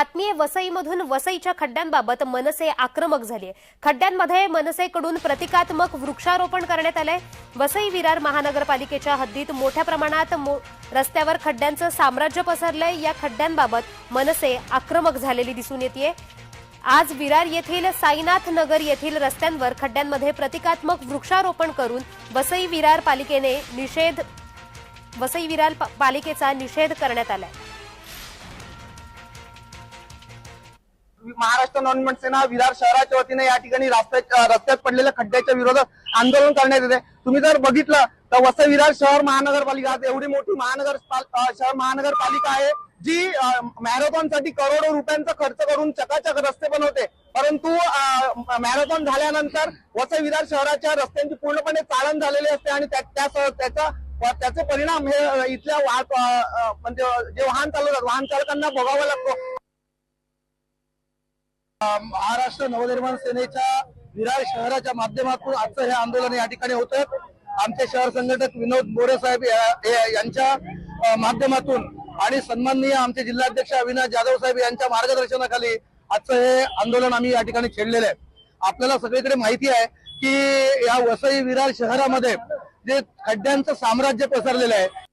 आत्मीय वसईमधून वसईच्या खड्ड्यांबाबत मनसे आक्रमक झाली खड्ड्यांमध्ये मनसेकडून प्रतिकात्मक वृक्षारोपण करण्यात आलंय. वसई विरार महानगरपालिकेच्या हद्दीत मोठ्या प्रमाणात मो- रस्त्यावर खड्ड्यांचं साम्राज्य पसरलंय. या खड्ड्यांबाबत मनसे आक्रमक झालेली दिसून येते आज विरार येथील साईनाथ नगर येथील रस्त्यांवर खड्ड्यांमध्ये प्रतिकात्मक वृक्षारोपण करून वसई विरार पालिकेने निषेध वसई विरार पा- पालिकेचा निषेध करण्यात आलाय. महाराष्ट्र नॉनमेंट सेना विरार शहराच्या वतीने या ठिकाणी रस्त्यात पडलेल्या खड्ड्याच्या विरोधात आंदोलन करण्यात येते. तुम्ही जर बघितलं तर वसई विरार शहर महानगरपालिका एवढी मोठी महानगर शहर महानगरपालिका आहे जी मॅरेथॉनसाठी करोडो रुपयांचा खर्च करून चकाचक रस्ते बनवते. परंतु मॅरेथॉन झाल्यानंतर वसई विरार शहराच्या रस्त्यांची पूर्णपणे चाळण झालेली असते आणि त्याचा त्याचे परिणाम हे इथल्या वाहत म्हणजे जे वाहन चालवतात वाहन चालकांना भोगावा लागतो. महाराष्ट्र नवनिर्माण सेनेच्या विरार शहराच्या माध्यमातून आजचं हे आंदोलन या ठिकाणी होतं आमचे शहर संघटक विनोद मोरे साहेब यांच्या माध्यमातून आणि सन्माननीय आमचे जिल्हाध्यक्ष अविनाश जाधव साहेब यांच्या मार्गदर्शनाखाली आजचं हे आंदोलन आम्ही या ठिकाणी छेडलेलं आहे. आपल्याला सगळीकडे माहिती आहे की या वसई विरार शहरामध्ये जे खड्ड्यांचं साम्राज्य पसरलेलं आहे